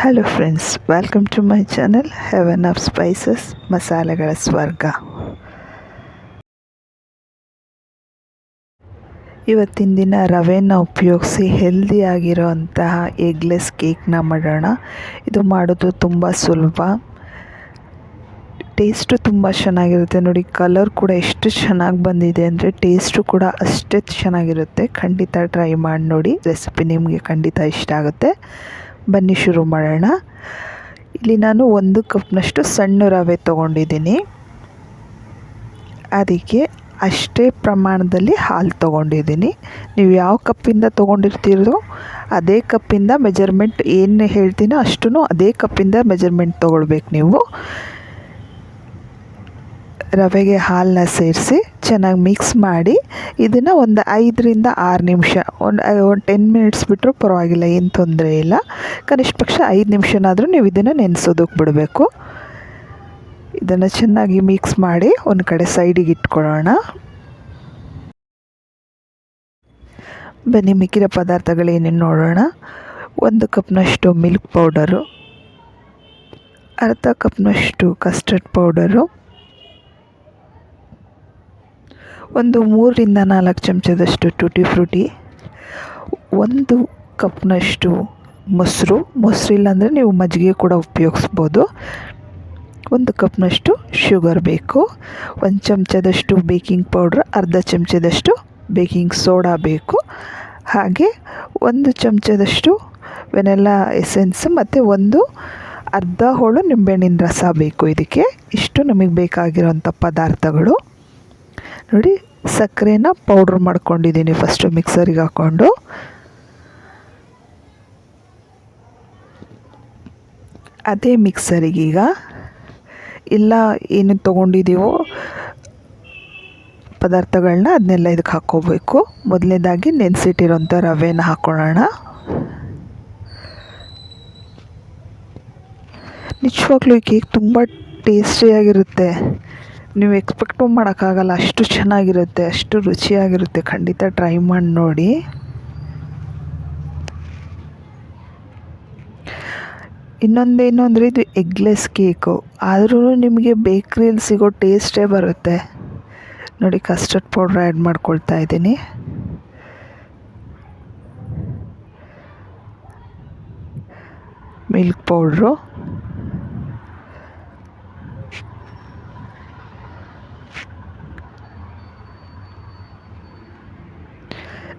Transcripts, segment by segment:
Hello friends welcome to my channel heaven of spices ಮಸಾಲೆಗಳ ಸ್ವರ್ಗ ಇವತ್ತಿನ ದಿನ ರವೆನ ಉಪಯೋಗಿಸಿ ಹೆಲ್ದಿಯಾಗಿರೋಂತಹ ಎಗ್ಲೆಸ್ ಕೇಕ್ನ ಮಾಡೋಣ. ಇದು ಮಾಡೋದು ತುಂಬ ಸುಲಭ. ಟೇಸ್ಟು ತುಂಬ ಚೆನ್ನಾಗಿರುತ್ತೆ. ನೋಡಿ ಕಲರ್ ಕೂಡ ಎಷ್ಟು ಚೆನ್ನಾಗಿ ಬಂದಿದೆ ಅಂದರೆ ಟೇಸ್ಟು ಕೂಡ ಅಷ್ಟೇ ಚೆನ್ನಾಗಿರುತ್ತೆ. ಖಂಡಿತ ಟ್ರೈ ಮಾಡಿ ನೋಡಿ. ರೆಸಿಪಿ ನಿಮಗೆ ಖಂಡಿತ ಇಷ್ಟ ಆಗುತ್ತೆ. ಬನ್ನಿ ಶುರು ಮಾಡೋಣ. ಇಲ್ಲಿ ನಾನು ಒಂದು ಕಪ್ನಷ್ಟು ಸಣ್ಣ ರವೆ ತೊಗೊಂಡಿದ್ದೀನಿ. ಅದಕ್ಕೆ ಅಷ್ಟೇ ಪ್ರಮಾಣದಲ್ಲಿ ಹಾಲು ತೊಗೊಂಡಿದ್ದೀನಿ. ನೀವು ಯಾವ ಕಪ್ಪಿಂದ ತೊಗೊಂಡಿರ್ತೀರೋ ಅದೇ ಕಪ್ಪಿಂದ ಮೆಜರ್ಮೆಂಟ್ ಏನು ಹೇಳ್ತೀನೋ ಅಷ್ಟು ಅದೇ ಕಪ್ಪಿಂದ ಮೆಜರ್ಮೆಂಟ್ ತೊಗೊಳ್ಬೇಕು ನೀವು. ರವೆಗೆ ಹಾಲನ್ನ ಸೇರಿಸಿ ಚೆನ್ನಾಗಿ ಮಿಕ್ಸ್ ಮಾಡಿ ಇದನ್ನು ಒಂದು ಐದರಿಂದ ಆರು ನಿಮಿಷ, ಒಂದು ಒಂದು ಟೆನ್ ಮಿನಿಟ್ಸ್ ಬಿಟ್ಟರು ಪರವಾಗಿಲ್ಲ, ಏನು ತೊಂದರೆ ಇಲ್ಲ. ಕನಿಷ್ಠ ಪಕ್ಷ ಐದು ನಿಮಿಷನಾದರೂ ನೀವು ಇದನ್ನು ನೆನೆಸೋದಕ್ಕೆ ಬಿಡಬೇಕು. ಇದನ್ನು ಚೆನ್ನಾಗಿ ಮಿಕ್ಸ್ ಮಾಡಿ ಒಂದು ಕಡೆ ಸೈಡಿಗೆ ಇಟ್ಕೊಳ್ಳೋಣ. ಬನ್ನಿ ಮಿಕ್ಕಿರೋ ಪದಾರ್ಥಗಳೇನೇನು ನೋಡೋಣ. ಒಂದು ಕಪ್ನಷ್ಟು ಮಿಲ್ಕ್ ಪೌಡರು ಅರ್ಧ ಕಪ್ನಷ್ಟು ಕಸ್ಟರ್ಡ್ ಪೌಡರು ಒಂದು ಮೂರರಿಂದ ನಾಲ್ಕು ಚಮಚದಷ್ಟು ಟೂಟಿ ಫ್ರೂಟಿ, ಒಂದು ಕಪ್ನಷ್ಟು ಮೊಸರು. ಮೊಸರಿಲ್ಲ ಅಂದರೆ ನೀವು ಮಜ್ಜಿಗೆ ಕೂಡ ಉಪಯೋಗಿಸ್ಬೋದು. ಒಂದು ಕಪ್ನಷ್ಟು ಶುಗರ್ ಬೇಕು. ಒಂದು ಚಮಚದಷ್ಟು ಬೇಕಿಂಗ್ ಪೌಡ್ರ್, ಅರ್ಧ ಚಮಚದಷ್ಟು ಬೇಕಿಂಗ್ ಸೋಡಾ ಬೇಕು. ಹಾಗೆ ಒಂದು ಚಮಚದಷ್ಟು ವೆನೆಲ್ಲ ಎಸೆನ್ಸ್ ಮತ್ತು ಒಂದು ಅರ್ಧ ಹೋಳು ನಿಂಬೆಹಣ್ಣಿನ ರಸ ಬೇಕು ಇದಕ್ಕೆ. ಇಷ್ಟು ನಮಗೆ ಬೇಕಾಗಿರುವಂಥ ಪದಾರ್ಥಗಳು. ನೋಡಿ, ಸಕ್ಕರೆನ ಪೌಡ್ರ್ ಮಾಡ್ಕೊಂಡಿದ್ದೀನಿ ಫಸ್ಟು ಮಿಕ್ಸರಿಗೆ ಹಾಕ್ಕೊಂಡು ಅದೇ ಮಿಕ್ಸರಿಗೀಗ ಇಲ್ಲ, ಏನು ತೊಗೊಂಡಿದ್ದೀವೋ ಪದಾರ್ಥಗಳನ್ನ ಅದನ್ನೆಲ್ಲ ಇದಕ್ಕೆ ಹಾಕ್ಕೋಬೇಕು. ಮೊದಲನೇದಾಗಿ ನೆನೆಸಿಟ್ಟಿರೋಂಥ ರವೆನ ಹಾಕ್ಕೊಳ್ಳೋಣ ನಿಜವಾಗ್ಲೂ ಈ ಕೇಕ್ ತುಂಬ ಟೇಸ್ಟಿಯಾಗಿರುತ್ತೆ ನೀವು ಎಕ್ಸ್ಪೆಕ್ಟು ಮಾಡೋಕ್ಕಾಗಲ್ಲ, ಅಷ್ಟು ಚೆನ್ನಾಗಿರುತ್ತೆ, ಅಷ್ಟು ರುಚಿಯಾಗಿರುತ್ತೆ. ಖಂಡಿತ ಟ್ರೈ ಮಾಡಿ ನೋಡಿ. ಇನ್ನೊಂದೇನು ಅಂದರೆ ಇದು ಎಗ್ಲೆಸ್ ಕೇಕು ಆದರೂ ನಿಮಗೆ ಬೇಕ್ರಿಯಲ್ಲಿ ಸಿಗೋ ಟೇಸ್ಟೇ ಬರುತ್ತೆ. ನೋಡಿ ಕಸ್ಟರ್ಡ್ ಪೌಡ್ರ್ ಆ್ಯಡ್ ಮಾಡ್ಕೊಳ್ತಾ ಇದ್ದೀನಿ. ಮಿಲ್ಕ್ ಪೌಡ್ರು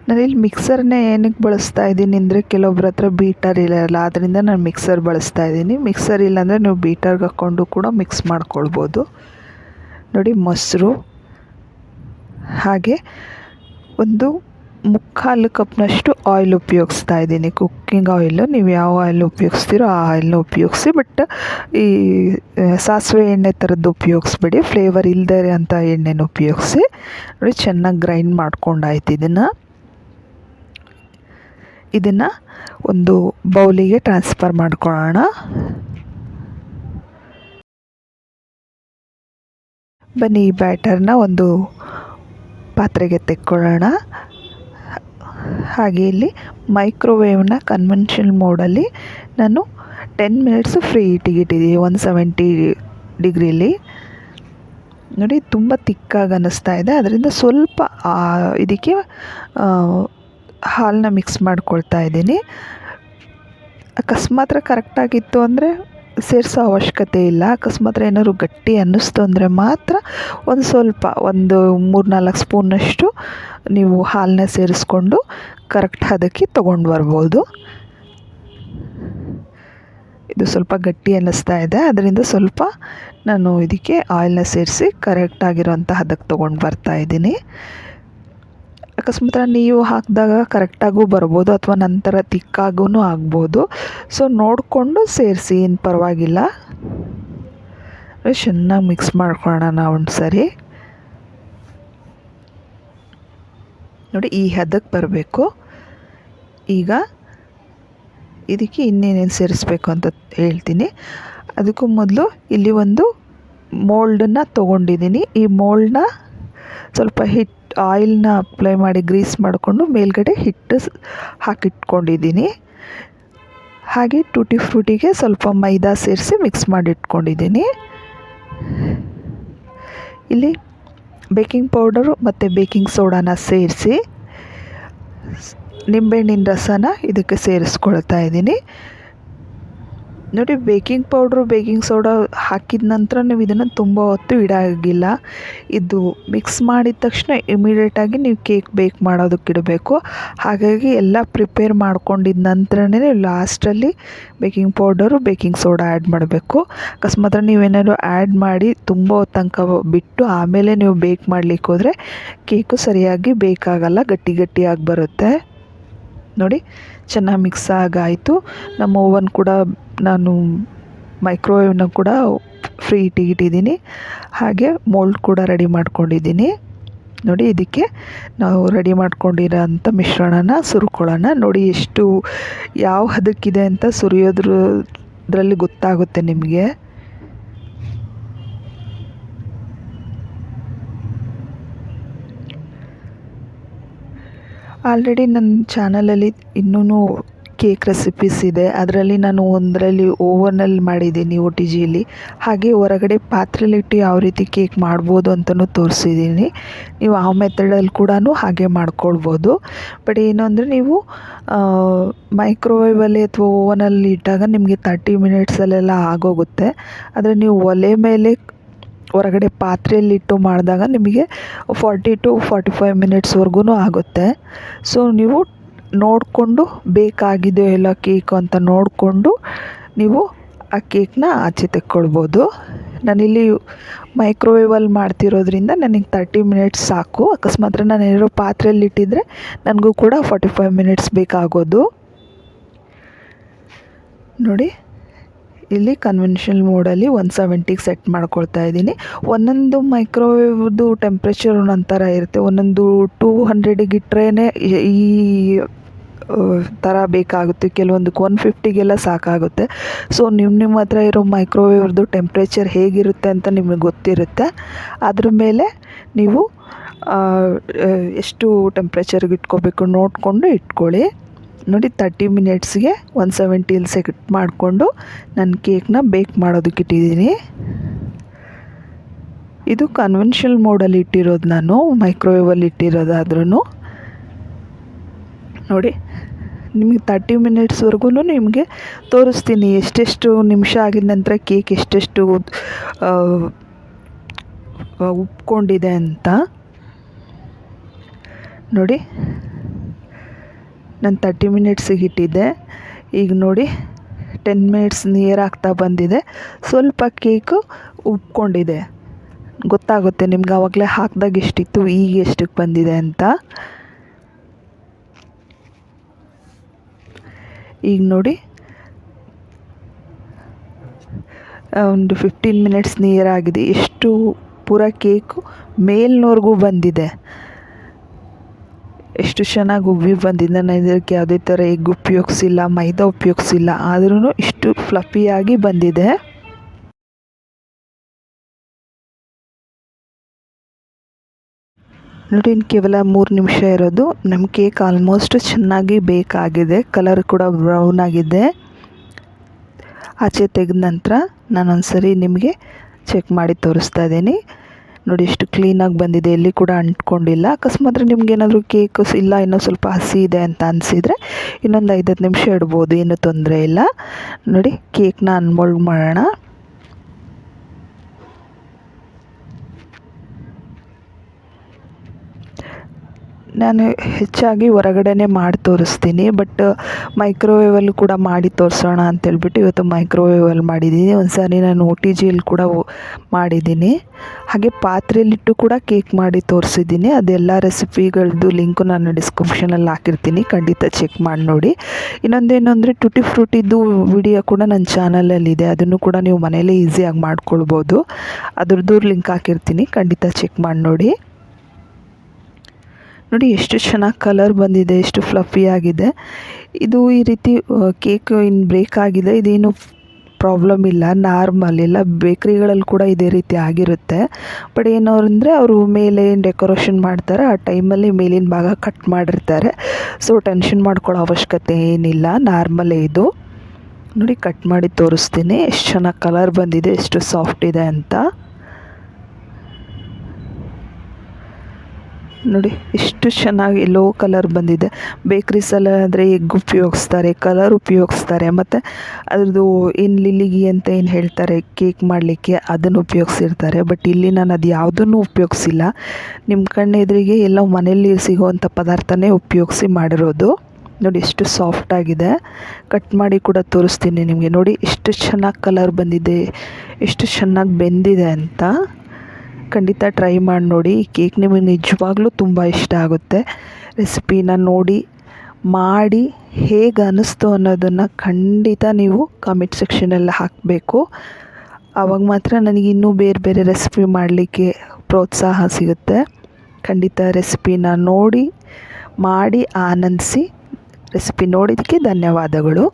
ನಾನಿಲ್ಲಿ ಮಿಕ್ಸರ್ನೇ ಏನಕ್ಕೆ ಬಳಸ್ತಾ ಇದ್ದೀನಿ ಅಂದರೆ ಕೆಲವೊಬ್ರ ಹತ್ರ ಬೀಟರ್ ಇರಲ್ಲ ಆದ್ದರಿಂದ ನಾನು ಮಿಕ್ಸರ್ ಬಳಸ್ತಾ ಇದ್ದೀನಿ. ಮಿಕ್ಸರ್ ಇಲ್ಲಾಂದರೆ ನೀವು ಬೀಟರ್ಗೆ ಹಾಕ್ಕೊಂಡು ಕೂಡ ಮಿಕ್ಸ್ ಮಾಡ್ಕೊಳ್ಬೋದು. ನೋಡಿ ಮೊಸರು, ಹಾಗೆ ಒಂದು ಮುಕ್ಕಾಲು ಕಪ್ನಷ್ಟು ಆಯಿಲ್ ಉಪಯೋಗಿಸ್ತಾ ಇದ್ದೀನಿ. ಕುಕ್ಕಿಂಗ್ ಆಯಿಲು ನೀವು ಯಾವ ಆಯಿಲ್ ಉಪಯೋಗಿಸ್ತೀರೋ ಆ ಆಯಿಲ್ನ ಉಪಯೋಗಿಸಿ ಬಟ್ ಈ ಸಾಸಿವೆ ಎಣ್ಣೆ ಥರದ್ದು ಉಪಯೋಗಿಸ್ಬೇಡಿ. ಫ್ಲೇವರ್ ಇಲ್ಲದೆ ಅಂಥ ಎಣ್ಣೆನ ಉಪಯೋಗಿಸಿ, ನೋಡಿ ಚೆನ್ನಾಗಿ ಗ್ರೈಂಡ್ ಮಾಡ್ಕೊಂಡಾಯ್ತು ಇದನ್ನು. ಇದನ್ನು ಒಂದು ಬೌಲಿಗೆ ಟ್ರಾನ್ಸ್ಫರ್ ಮಾಡ್ಕೊಳ್ಳೋಣ. ಬನ್ನಿ ಈ ಬ್ಯಾಟರ್ನ ಒಂದು ಪಾತ್ರೆಗೆ ತೆಕ್ಕೊಳ್ಳೋಣ. ಹಾಗೆ ಇಲ್ಲಿ ಮೈಕ್ರೋವೇವ್ನ ಕನ್ವೆನ್ಷನ್ ಮೋಡಲ್ಲಿ ನಾನು ಟೆನ್ ಮಿನಿಟ್ಸು ಫ್ರೀ ಹೀಟಿಗೆ ಇಟ್ಟಿದ್ದೀನಿ ಒನ್ ಸೆವೆಂಟಿ ಡಿಗ್ರೀಲಿ ನೋಡಿ, ತುಂಬ ತಿಕ್ಕಾಗಿ ಅನ್ನಿಸ್ತಾ ಇದೆ. ಅದರಿಂದ ಸ್ವಲ್ಪ ಇದಕ್ಕೆ ಹಾಲನ್ನ ಮಿಕ್ಸ್ ಮಾಡ್ಕೊಳ್ತಾ ಇದ್ದೀನಿ. ಅಕಸ್ಮಾತ್ ಕರೆಕ್ಟಾಗಿತ್ತು ಅಂದರೆ ಸೇರಿಸೋ ಅವಶ್ಯಕತೆ ಇಲ್ಲ. ಅಕಸ್ಮಾತ್ ಏನಾದ್ರು ಗಟ್ಟಿ ಅನ್ನಿಸ್ತು ಅಂದರೆ ಮಾತ್ರ ಒಂದು ಸ್ವಲ್ಪ, ಒಂದು ಮೂರು ನಾಲ್ಕು ಸ್ಪೂನಷ್ಟು ನೀವು ಹಾಲನ್ನ ಸೇರಿಸ್ಕೊಂಡು ಕರೆಕ್ಟ್ ಹದಕ್ಕೆ ತೊಗೊಂಡು ಬರ್ಬೋದು. ಇದು ಸ್ವಲ್ಪ ಗಟ್ಟಿ ಅನ್ನಿಸ್ತಾ ಇದೆ. ಅದರಿಂದ ಸ್ವಲ್ಪ ನಾನು ಇದಕ್ಕೆ ಆಯಿಲ್ನ ಸೇರಿಸಿ ಕರೆಕ್ಟಾಗಿರೋಂಥ ಹದಕ್ಕೆ ತೊಗೊಂಡು ಬರ್ತಾಯಿದ್ದೀನಿ ಅಕಸ್ಮಾತ್ ನೀವು ಹಾಕಿದಾಗ ಕರೆಕ್ಟಾಗೂ ಬರ್ಬೋದು ಅಥವಾ ನಂತರ ತಿಕ್ಕಾಗೂ ಆಗ್ಬೋದು. ಸೊ ನೋಡಿಕೊಂಡು ಸೇರಿಸಿ, ಏನು ಪರವಾಗಿಲ್ಲ. ಚೆನ್ನಾಗಿ ಮಿಕ್ಸ್ ಮಾಡ್ಕೊಳ್ಳೋಣ ಒಂದು ಸರಿ ನೋಡಿ, ಈ ಹದಕ್ಕೆ ಬರಬೇಕು. ಈಗ ಇದಕ್ಕೆ ಇನ್ನೇನೇನು ಸೇರಿಸ್ಬೇಕು ಅಂತ ಹೇಳ್ತೀನಿ. ಅದಕ್ಕೂ ಮೊದಲು ಇಲ್ಲಿ ಒಂದು ಮೋಲ್ಡನ್ನು ತೊಗೊಂಡಿದ್ದೀನಿ. ಈ ಮೋಲ್ಡನ್ನ ಸ್ವಲ್ಪ ಹಿಟ್ಟು ಆಯಿಲ್ನ ಅಪ್ಲೈ ಮಾಡಿ ಗ್ರೀಸ್ ಮಾಡಿಕೊಂಡು ಮೇಲ್ಗಡೆ ಹಿಟ್ಟು ಹಾಕಿಟ್ಕೊಂಡಿದ್ದೀನಿ. ಹಾಗೆ ಟೂಟಿ ಫ್ರೂಟಿಗೆ ಸ್ವಲ್ಪ ಮೈದಾ ಸೇರಿಸಿ ಮಿಕ್ಸ್ ಮಾಡಿಟ್ಕೊಂಡಿದ್ದೀನಿ. ಇಲ್ಲಿ ಬೇಕಿಂಗ್ ಪೌಡರು ಮತ್ತು ಬೇಕಿಂಗ್ ಸೋಡಾನ ಸೇರಿಸಿ, ನಿಂಬೆಹಣ್ಣಿನ ರಸನ ಇದಕ್ಕೆ ಸೇರಿಸ್ಕೊಳ್ತಾ ಇದ್ದೀನಿ. ನೋಡಿ ಬೇಕಿಂಗ್ ಪೌಡ್ರು ಬೇಕಿಂಗ್ ಸೋಡಾ ಹಾಕಿದ ನಂತರ ನೀವು ಇದನ್ನು ತುಂಬ ಹೊತ್ತು ಇಡಾಗಿಲ್ಲ. ಇದು ಮಿಕ್ಸ್ ಮಾಡಿದ ತಕ್ಷಣ ಇಮಿಡಿಯೇಟಾಗಿ ನೀವು ಕೇಕ್ ಬೇಕ್ ಮಾಡೋದಕ್ಕೆ ಇಡಬೇಕು. ಹಾಗಾಗಿ ಎಲ್ಲ ಪ್ರಿಪೇರ್ ಮಾಡ್ಕೊಂಡಿದ ನಂತರನೇ ಲಾಸ್ಟಲ್ಲಿ baking powder baking soda add ಮಾಡಬೇಕು. ಅಕಸ್ಮಾತ್ ನೀವೇನಾದ್ರು ಆ್ಯಡ್ ಮಾಡಿ ತುಂಬ ತನಕ ಬಿಟ್ಟು ಆಮೇಲೆ ನೀವು ಬೇಕ್ ಮಾಡಲಿಕ್ಕೆ ಹೋದರೆ ಕೇಕು ಸರಿಯಾಗಿ ಬೇಕಾಗಲ್ಲ ಗಟ್ಟಿ ಗಟ್ಟಿಯಾಗಿ ಬರುತ್ತೆ. ನೋಡಿ, ಚೆನ್ನಾಗಿ ಮಿಕ್ಸ್ ಆಗಾಯಿತು. ನಮ್ಮ ಓವನ್ ಕೂಡ ನಾನು ಮೈಕ್ರೋವೇವ್ನ ಕೂಡ ಫ್ರೀ ಇಟ್ಟಿದ್ದೀನಿ. ಹಾಗೆ ಮೋಲ್ಡ್ ಕೂಡ ರೆಡಿ ಮಾಡ್ಕೊಂಡಿದ್ದೀನಿ. ನೋಡಿ, ಇದಕ್ಕೆ ನಾವು ರೆಡಿ ಮಾಡ್ಕೊಂಡಿರೋ ಅಂಥ ಮಿಶ್ರಣನ, ಸುರ್ಕೊಳ್ಳೋಣ. ನೋಡಿ, ಎಷ್ಟು, ಯಾವ ಹದಕ್ಕಿದೆ ಅಂತ ಸುರಿಯೋದ್ರದ್ರಲ್ಲಿ ಗೊತ್ತಾಗುತ್ತೆ ನಿಮಗೆ. ಆಲ್ರೆಡಿ ನನ್ನ ಚಾನಲಲ್ಲಿ ಇನ್ನೂ ಕೇಕ್ ರೆಸಿಪೀಸ್ ಇದೆ. ಅದರಲ್ಲಿ ನಾನು ಒಂದರಲ್ಲಿ ಓವನಲ್ಲಿ ಮಾಡಿದ್ದೀನಿ ಒ ಟಿ ಜಿಯಲ್ಲಿ ಹಾಗೆ ಹೊರಗಡೆ ಪಾತ್ರೆಲಿಟ್ಟು ಯಾವ ರೀತಿ ಕೇಕ್ ಮಾಡ್ಬೋದು ಅಂತಲೂ ತೋರಿಸಿದ್ದೀನಿ. ನೀವು ಆ ಮೆಥಡಲ್ಲಿ ಕೂಡ ಹಾಗೆ ಮಾಡ್ಕೊಳ್ಬೋದು. ಬಟ್ ಏನು ಅಂದರೆ ನೀವು ಮೈಕ್ರೋವೇವಲ್ಲಿ ಅಥವಾ ಓವನಲ್ಲಿ ಇಟ್ಟಾಗ ನಿಮಗೆ ತರ್ಟಿ ಮಿನಿಟ್ಸಲ್ಲೆಲ್ಲ ಆಗೋಗುತ್ತೆ. ಆದರೆ ನೀವು ಒಲೆ ಮೇಲೆ ಹೊರಗಡೆ ಪಾತ್ರೆಯಲ್ಲಿಟ್ಟು ಮಾಡಿದಾಗ ನಿಮಗೆ ಫಾರ್ಟಿ ಟು ಫಾರ್ಟಿ ಫೈವ್ ಮಿನಿಟ್ಸ್ವರೆಗೂ ಆಗುತ್ತೆ. ಸೊ ನೀವು ನೋಡಿಕೊಂಡು ಬೇಕಾಗಿದೆಯೋ ಇಲ್ಲ ಕೇಕು ಅಂತ ನೋಡಿಕೊಂಡು ನೀವು ಆ ಕೇಕ್ನ ಆಚೆ ತೆಕ್ಕೊಳ್ಬೋದು. ನಾನಿಲ್ಲಿ ಮೈಕ್ರೋವೇವಲ್ಲಿ ಮಾಡ್ತಿರೋದ್ರಿಂದ ನನಗೆ ತರ್ಟಿ ಮಿನಿಟ್ಸ್ ಸಾಕು. ಅಕಸ್ಮಾತ್ ನಾನು ಏನಾದ್ರು ಪಾತ್ರೆಯಲ್ಲಿ ಇಟ್ಟಿದ್ರೆ ನನಗೂ ಕೂಡ ಫಾರ್ಟಿ ಫೈವ್ ಮಿನಿಟ್ಸ್ ಬೇಕಾಗೋದು. ನೋಡಿ. ಇಲ್ಲಿ ಕನ್ವೆನ್ಷನಲ್ ಮೋಡಲ್ಲಿ ಒನ್ ಸೆವೆಂಟಿಗೆ ಸೆಟ್ ಮಾಡ್ಕೊಳ್ತಾ ಇದ್ದೀನಿ. ಒಂದೊಂದು ಮೈಕ್ರೋವೇವ್ದು ಟೆಂಪ್ರೇಚರ್ ಒಂದೊಂದು ಇರುತ್ತೆ. ಒಂದೊಂದು ಟೂ ಹಂಡ್ರೆಡಿಗೆ ಇಟ್ಟರೆ ಈ ಥರ ಬೇಕಾಗುತ್ತೆ. ಕೆಲವೊಂದಕ್ಕೆ ಒನ್ ಫಿಫ್ಟಿಗೆಲ್ಲ ಸಾಕಾಗುತ್ತೆ. ಸೊ ನಿಮ್ಮ ನಿಮ್ಮ ಹತ್ರ ಇರೋ ಮೈಕ್ರೋವೇವ್ದು ಟೆಂಪ್ರೇಚರ್ ಹೇಗಿರುತ್ತೆ ಅಂತ ನಿಮಗೆ ಗೊತ್ತಿರುತ್ತೆ. ಅದ್ರ ಮೇಲೆ ನೀವು ಎಷ್ಟು ಟೆಂಪ್ರೇಚರ್ಗೆ ಇಟ್ಕೋಬೇಕು ನೋಡಿಕೊಂಡು ಇಟ್ಕೊಳ್ಳಿ. ನೋಡಿ ತರ್ಟಿ ಮಿನಿಟ್ಸ್ಗೆ ಒನ್ ಸೆವೆಂಟಿಯಲ್ಲಿ ಸೆಟ್ ಮಾಡಿಕೊಂಡು ನನ್ನ ಕೇಕ್ನ ಬೇಕ್ ಮಾಡೋದಕ್ಕೆ ಇಟ್ಟಿದ್ದೀನಿ. ಇದು ಕನ್ವೆನ್ಷನಲ್ ಮೋಡಲ್ಲಿ ಇಟ್ಟಿರೋದು ನಾನು ಮೈಕ್ರೋವೇವಲ್ಲಿ ಇಟ್ಟಿರೋದಾದ್ರೂ ನೋಡಿ, ನಿಮಗೆ ತರ್ಟಿ ಮಿನಿಟ್ಸ್ವರೆಗೂ ನಿಮಗೆ ತೋರಿಸ್ತೀನಿ ಎಷ್ಟೆಷ್ಟು ನಿಮಿಷ ಆಗಿದ ನಂತರ ಕೇಕ್ ಎಷ್ಟೆಷ್ಟು ಉಪ್ಕೊಂಡಿದೆ ಅಂತ. ನೋಡಿ ನಾನು ತರ್ಟಿ ಮಿನಿಟ್ಸಿಗೆ ಇಟ್ಟಿದ್ದೆ ಈಗ ನೋಡಿ ಟೆನ್ ಮಿನಿಟ್ಸ್ ನಿಯರ್ ಆಗ್ತಾ ಬಂದಿದೆ. ಸ್ವಲ್ಪ ಕೇಕು ಉಪ್ಕೊಂಡಿದೆ. ಗೊತ್ತಾಗುತ್ತೆ ನಿಮ್ಗೆ ಆವಾಗಲೇ ಹಾಕಿದಾಗ ಎಷ್ಟಿತ್ತು, ಈಗ ಎಷ್ಟಕ್ಕೆ ಬಂದಿದೆ ಅಂತ. ಈಗ ನೋಡಿ, ಒಂದು ಫಿಫ್ಟೀನ್ ಮಿನಿಟ್ಸ್ ನಿಯರ್ ಆಗಿದೆ. ಎಷ್ಟು ಪೂರ ಕೇಕು ಮೇಲ್ನೋರ್ಗೂ ಬಂದಿದೆ. ಎಷ್ಟು ಚೆನ್ನಾಗಿ ಉಬ್ಬಿ ಬಂದಿದೆ ನಾನು ಇದಕ್ಕೆ ಯಾವುದೇ ಥರ ಎಗ್ ಉಪಯೋಗಿಸಿಲ್ಲ, ಮೈದಾ ಉಪಯೋಗಿಸಿಲ್ಲ ಆದ್ರೂ ಇಷ್ಟು ಫ್ಲಫಿಯಾಗಿ ಬಂದಿದೆ. ನೋಡಿ ಇನ್ನು ಕೇವಲ ಮೂರು ನಿಮಿಷ ಇರೋದು. ನಮ್ಮ ಕೇಕ್ ಆಲ್ಮೋಸ್ಟ್ ಚೆನ್ನಾಗಿ ಬೇಕಾಗಿದೆ. ಕಲರ್ ಕೂಡ ಬ್ರೌನ್ ಆಗಿದೆ. ಆಚೆ ತೆಗೆದ ನಂತರ ನಾನೊಂದು ಸರಿ ನಿಮಗೆ ಚೆಕ್ ಮಾಡಿ ತೋರಿಸ್ತಾ ಇದ್ದೀನಿ. ನೋಡಿ ಎಷ್ಟು ಕ್ಲೀನಾಗಿ ಬಂದಿದೆ. ಎಲ್ಲಿ ಕೂಡ ಅಂಟ್ಕೊಂಡಿಲ್ಲ. ಅಕಸ್ಮಾತ್ ನಿಮ್ಗೆ ಏನಾದರೂ ಕೇಕ್ ಇಲ್ಲ ಇನ್ನೂ ಸ್ವಲ್ಪ ಹಸಿ ಇದೆ ಅಂತ ಅನಿಸಿದರೆ ಇನ್ನೊಂದು ಐದತ್ತು ನಿಮಿಷ ಇಡ್ಬೋದು, ಏನೂ ತೊಂದರೆ ಇಲ್ಲ. ನೋಡಿ ಕೇಕ್ನ ಅನ್ಮೋಲ್ಡ್ ಮಾಡೋಣ. ನಾನು ಹೆಚ್ಚಾಗಿ ಹೊರಗಡೆನೇ ಮಾಡಿ ತೋರಿಸ್ತೀನಿ ಬಟ್ ಮೈಕ್ರೋವೇವಲ್ಲಿ ಕೂಡ ಮಾಡಿ ತೋರಿಸೋಣ ಅಂತೇಳ್ಬಿಟ್ಟು ಇವತ್ತು ಮೈಕ್ರೋವೇವಲ್ಲಿ ಮಾಡಿದ್ದೀನಿ. ಒಂದು ಸಾರಿ ನಾನು ಓ ಟಿ ಜಿಯಲ್ಲಿ ಕೂಡ ಮಾಡಿದ್ದೀನಿ. ಹಾಗೆ ಪಾತ್ರೆಯಲ್ಲಿಟ್ಟು ಕೂಡ ಕೇಕ್ ಮಾಡಿ ತೋರಿಸಿದ್ದೀನಿ. ಅದೆಲ್ಲ ರೆಸಿಪಿಗಳದ್ದು ಲಿಂಕು ನಾನು ಡಿಸ್ಕ್ರಿಪ್ಷನಲ್ಲಿ ಹಾಕಿರ್ತೀನಿ. ಖಂಡಿತ ಚೆಕ್ ಮಾಡಿ ನೋಡಿ. ಇನ್ನೊಂದೇನು ಅಂದರೆ ಟುಟಿ ಫ್ರೂಟಿದ್ದು ವಿಡಿಯೋ ಕೂಡ ನನ್ನ ಚಾನಲಲ್ಲಿದೆ ಅದನ್ನು ಕೂಡ ನೀವು ಮನೇಲೇ ಈಸಿಯಾಗಿ ಮಾಡ್ಕೊಳ್ಬೋದು. ಅದ್ರದ್ದು ಲಿಂಕ್ ಹಾಕಿರ್ತೀನಿ. ಖಂಡಿತ ಚೆಕ್ ಮಾಡಿ ನೋಡಿ. ನೋಡಿ ಎಷ್ಟು ಚೆನ್ನಾಗಿ ಕಲರ್ ಬಂದಿದೆ, ಎಷ್ಟು ಫ್ಲಫಿ ಆಗಿದೆ. ಇದು ಈ ರೀತಿ ಕೇಕ್ ಇನ್ನು ಬ್ರೇಕ್ ಆಗಿದೆ. ಇದೇನು ಪ್ರಾಬ್ಲಮ್ ಇಲ್ಲ ನಾರ್ಮಲ್ ಇಲ್ಲ. ಬೇಕ್ರಿಗಳಲ್ಲಿ ಕೂಡ ಇದೇ ರೀತಿ ಆಗಿರುತ್ತೆ. ಬಟ್ ಏನೋ ಅವರು ಮೇಲೆ ಏನು ಡೆಕೋರೇಷನ್ ಮಾಡ್ತಾರೆ ಆ ಟೈಮಲ್ಲಿ ಮೇಲಿನ ಭಾಗ ಕಟ್ ಮಾಡಿರ್ತಾರೆ. ಸೊ ಟೆನ್ಷನ್ ಮಾಡ್ಕೊಳ್ಳೋ ಅವಶ್ಯಕತೆ ಏನಿಲ್ಲ. ನಾರ್ಮಲೇ ಇದು. ನೋಡಿ ಕಟ್ ಮಾಡಿ ತೋರಿಸ್ತೀನಿ. ಎಷ್ಟು ಚೆನ್ನಾಗಿ ಕಲರ್ ಬಂದಿದೆ, ಎಷ್ಟು ಸಾಫ್ಟ್ ಇದೆ ಅಂತ. ನೋಡಿ, ಎಷ್ಟು ಚೆನ್ನಾಗಿ ಲೋ ಕಲರ್ ಬಂದಿದೆ. ಬೇಕ್ರೀಸಲ್ಲಿ ಆದರೆ ಎಗ್ ಉಪಯೋಗಿಸ್ತಾರೆ ಕಲರ್ ಉಪಯೋಗಿಸ್ತಾರೆ, ಮತ್ತು ಅದ್ರದ್ದು ಏನು ಲಿಲಿಗಿ ಅಂತ ಏನು ಹೇಳ್ತಾರೆ ಕೇಕ್ ಮಾಡಲಿಕ್ಕೆ ಅದನ್ನು ಉಪಯೋಗಿಸಿರ್ತಾರೆ. ಬಟ್ ಇಲ್ಲಿ ನಾನು ಅದು ಯಾವುದನ್ನು ಉಪಯೋಗಿಸಿಲ್ಲ. ನಿಮ್ಮ ಕಣ್ಣೆದುರಿಗೆ ಎಲ್ಲ ಮನೆಯಲ್ಲಿ ಸಿಗುವಂಥ ಪದಾರ್ಥನೇ ಉಪಯೋಗಿಸಿ ಮಾಡಿರೋದು. ನೋಡಿ, ಎಷ್ಟು ಸಾಫ್ಟ್ ಆಗಿದೆ. ಕಟ್ ಮಾಡಿ ಕೂಡ ತೋರಿಸ್ತೀನಿ ನಿಮಗೆ. ನೋಡಿ, ಎಷ್ಟು ಚೆನ್ನಾಗಿ ಕಲರ್ ಬಂದಿದೆ, ಎಷ್ಟು ಚೆನ್ನಾಗಿ ಬೆಂದಿದೆ ಅಂತ. ಖಂಡಿತ ಟ್ರೈ ಮಾಡಿ ನೋಡಿ. ಈ ಕೇಕ್ ನಿಮಗೆ ನಿಜವಾಗ್ಲೂ ತುಂಬ ಇಷ್ಟ ಆಗುತ್ತೆ. ರೆಸಿಪಿನ ನೋಡಿ, ಮಾಡಿ ಹೇಗೆ ಅನ್ನಿಸ್ತು ಅನ್ನೋದನ್ನು ಖಂಡಿತ ನೀವು ಕಮೆಂಟ್ ಸೆಕ್ಷನಲ್ಲಿ ಹಾಕಬೇಕು. ಆವಾಗ ಮಾತ್ರ ನನಗೆ ಇನ್ನೂ ಬೇರೆ ಬೇರೆ ರೆಸಿಪಿ ಮಾಡಲಿಕ್ಕೆ ಪ್ರೋತ್ಸಾಹ ಸಿಗುತ್ತೆ. ಖಂಡಿತ ರೆಸಿಪಿನ ನೋಡಿ, ಮಾಡಿ ಆನಂದಿಸಿ ರೆಸಿಪಿ ನೋಡಿದ್ದಕ್ಕೆ ಧನ್ಯವಾದಗಳು.